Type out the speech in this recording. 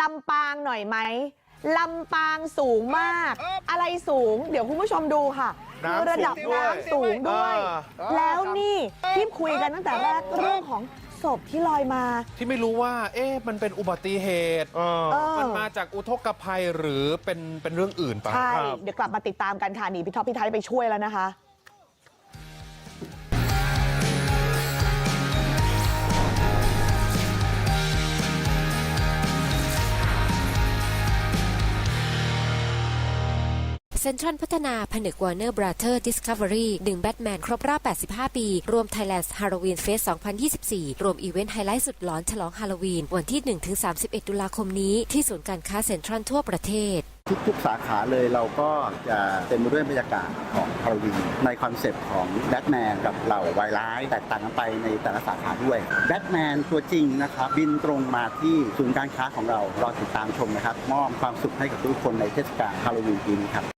ลำปางหน่อยไหมลำปางสูงมาก อะไรสูง เดี๋ยวคุณผู้ชมดูค่ะน้ำคือระดับสูงด้วยน้ำสูงด้วยเออแล้วนี่ที่คุยกันตั้งแต่แรกเรื่องของศพที่ลอยมา ที่ไม่รู้ว่า เอ๊ะมันเป็นอุบัติเหตุเออเออมันมาจากอุทกภัยหรือเป็นเป็นเรื่องอื่นปะใช่ครับเดี๋ยวกลับมาติดตามกันค่ะนี่พี่ท็อปพี่ไทยไปช่วยแล้วนะคะ เซ็นทรัลพัฒนาผนึก Warner Brother Discovery ดึงแบทแมนครบรอบ 85 ปี รวม Thailand Halloween Fest 2024 รวมอีเวนต์ไฮไลท์สุดหลอนฉลองฮาโลวีน วันที่ 1-31 ตุลาคมนี้ ที่ศูนย์การค้าเซ็นทรัลทั่วประเทศทุกๆสาขาเลยเราก็จะเต็มไปด้วยบรรยากาศของฮาโลวีนในคอนเซปต์ของแบทแมนกับเหล่าวายร้ายแตกต่างกันไปในแต่ละสาขาด้วยแบทแมนตัวจริงนะครับบินตรงมาที่ศูนย์การค้าของเรารอติดตามชมนะครับมอบความสุขให้กับทุกคนในเทศกาลฮาโลวีนปีนี้ครับ